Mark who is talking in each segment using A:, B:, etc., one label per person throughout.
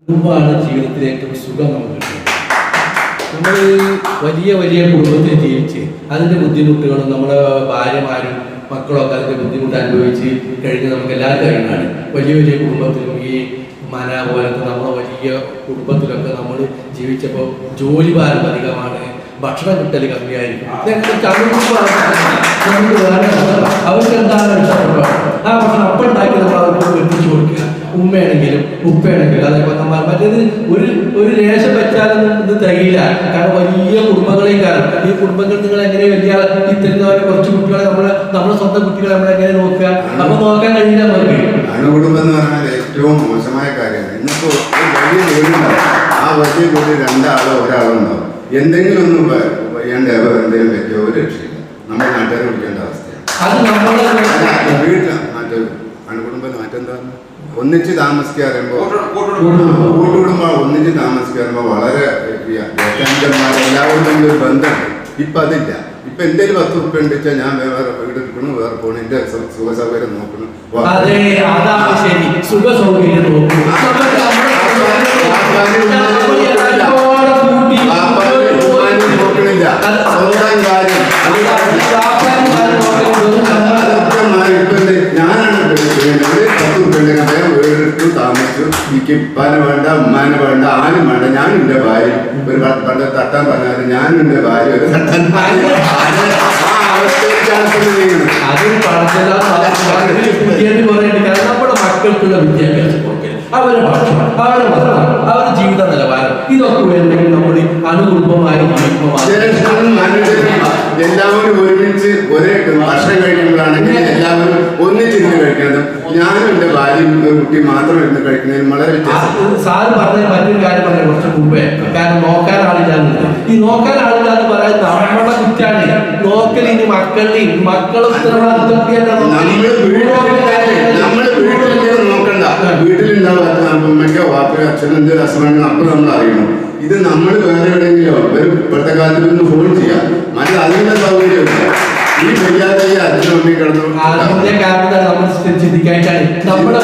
A: കുടുംബമാണ് ജീവിതത്തിൽ ഏറ്റവും സുഖം നമുക്ക് നമ്മൾ വലിയ വലിയ കുടുംബത്തിൽ ജീവിച്ച് അതിന്റെ ബുദ്ധിമുട്ടുകളും നമ്മുടെ ഭാര്യമാരും മക്കളൊക്കെ അതിന്റെ ബുദ്ധിമുട്ട് അനുഭവിച്ച് കഴിഞ്ഞ് നമുക്ക് എല്ലാവരും അറിയുന്നതാണ് വലിയ വലിയ കുടുംബത്തിലും ഈ മന പോലത്തെ നമ്മുടെ വലിയ കുടുംബത്തിലൊക്കെ നമ്മൾ ജീവിച്ചപ്പോൾ ജോലി ഭാരം അധികമാണ് ഭക്ഷണം കിട്ടൽ കമ്മിയായിരിക്കും. അവർക്ക് എന്താണ് ആ ഭക്ഷണം അപ്പം ഉണ്ടാക്കി നമ്മൾ ഉമ്മയാണെങ്കിലും ഉപ്പയാണെങ്കിലും അതേപോലെ നമ്മൾ മറ്റേത് ഒരു ഒരു രേഷം വെച്ചാലും ഇത് തികയില്ല. കാരണം വലിയ കുടുംബങ്ങളെയും കാരണം ഈ കുടുംബങ്ങൾ നിങ്ങൾ എങ്ങനെ വലിയ ഈ തരുന്നവരെ കുറച്ച് കുട്ടികളെ നമ്മളെ നമ്മുടെ സ്വന്തം കുട്ടികളെ നമ്മൾ എങ്ങനെ നോക്കുക? നമ്മൾ നോക്കാൻ കഴിയില്ല നമുക്ക്.
B: അണുകുടുംബം എന്ന് പറഞ്ഞാൽ ഏറ്റവും മോശമായ കാര്യമാണ് ഇന്നിപ്പോ വലിയ ആ വലിയ വീട് രണ്ടാളോ ഒരാളോ ഉണ്ടാവും എന്തെങ്കിലും ഒന്നും എന്തെങ്കിലും പറ്റിയോ ഒരു രക്ഷയില്ല. നമ്മൾ നാട്ടുകാരെ വിളിക്കേണ്ട അവസ്ഥയാണ്. വീട്ടിൽ ഒന്നിച്ച് താമസിക്കുക പറയുമ്പോ കൂട്ടുകുടുംബം ഒന്നിച്ച് താമസിക്കുക പറയുമ്പോ വളരെ എല്ലാവരും ഒരു ബന്ധമുണ്ട് ഇപ്പൊ അതില്ല ഇപ്പൊ എന്തെങ്കിലും പത്ത് ഉറുപ്പ് ഉണ്ട് വെച്ചാൽ ഞാൻ വേറെ വീട് എടുക്കണു വേറെ പോകണം എന്റെ സുഖ സൗകര്യം നോക്കണം
A: സുഖ സൗകര്യം
B: എനിക്ക് ഉപ്പാനെ വേണ്ട ഉമ്മാനെ വേണ്ട ആരും വേണ്ട. ഞാൻ എന്റെ ഭാര്യ. ഒരു പണ്ട് തട്ടാൻ പറഞ്ഞാൽ ഞാൻ എന്റെ ഭാര്യ. ഒരു തട്ടാൻ ഭാര്യ.
A: മക്കൾക്കുള്ള വിദ്യാഭ്യാസം അവരുടെ ഭക്ഷണം അവരുടെ വസ്ത്രം അവരുടെ ജീവിത നിലവാരം. ഇതൊക്കെ നമ്മൾ അനുകുടുംബമായി
B: എല്ലാവരും ഒരുമിച്ച് ഒരേ വർഷം കഴിക്കുമ്പോഴാണെങ്കിൽ കഴിക്കുന്നത് എന്റെ ഭാര്യയും കുട്ടി മാത്രം ഇരുന്ന് കഴിക്കുന്നതിന് വളരെ
A: സാർ പറഞ്ഞ മറ്റൊരു കാര്യം പറഞ്ഞു കുറച്ച് മുമ്പേ. കാരണം നോക്കാൻ ആളില്ലാന്ന് ഈ നോക്കാൻ ആളില്ലാന്ന് പറയാൻ നമ്മുടെ കുറ്റാണ് നോക്കൽ ഇനി മക്കളുടെയും മക്കളും
B: നോക്കണ്ട. വാപ്പയോ അച്ഛനോ എന്ത് നമ്മൾ അറിയണം. ഇത് നമ്മൾ വേറെ എവിടെയെങ്കിലും ഇപ്പോഴത്തെ കാലത്ത് ഒന്ന് ഫോൺ ചെയ്യാം. മറ്റേ അതിനുള്ള സൗകര്യമില്ല ഈ വയ്യാതെ ഈ അച്ഛനും അമ്മയും കിടന്നു.
A: അതിന്റെ കാരണം നമ്മൾ ചിന്തിക്കായിട്ടാണ് നമ്മുടെ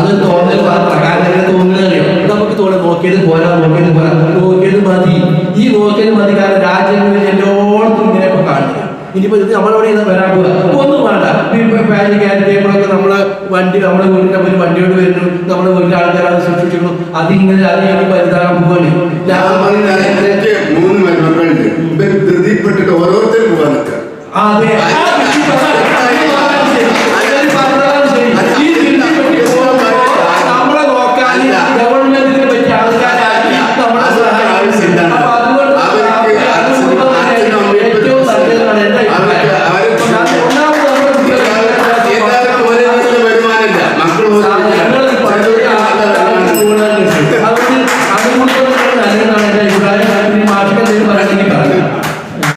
A: അത് തോന്നൽ പ്രകാരത്തിന്റെ തോന്നൽ നമുക്ക് തോന്നുന്നു നോക്കിയത് പോരാ നോക്കിയത് പോരാ. നോക്കിയത് മതി. ഈ നോക്കിയത് മതി കാരണം രാജ്യങ്ങളിൽ എല്ലായിടത്തും ഇങ്ങനെ ഇപ്പൊ കാണുക ഇനിയിപ്പോ ഇത് നമ്മളവിടെ ഇന്ന് വരാൻ പോകുക ഒന്നും വേണ്ട. പാരി കാര്യങ്ങളൊക്കെ നമ്മൾ വണ്ടി നമ്മുടെ വീടിന്റെ ഒരു വണ്ടിയോട് വരുന്നു. നമ്മുടെ വീട്ടിലെ ആൾക്കാരെ സൃഷ്ടിക്കുന്നു അതിങ്ങനെ അതിങ്ങനെ പരിതാകാൻ പോലെ മൂന്ന് മരുമക്കളുണ്ട്
B: ധൃതിപ്പെട്ടിട്ട് പോകാൻ അതെ.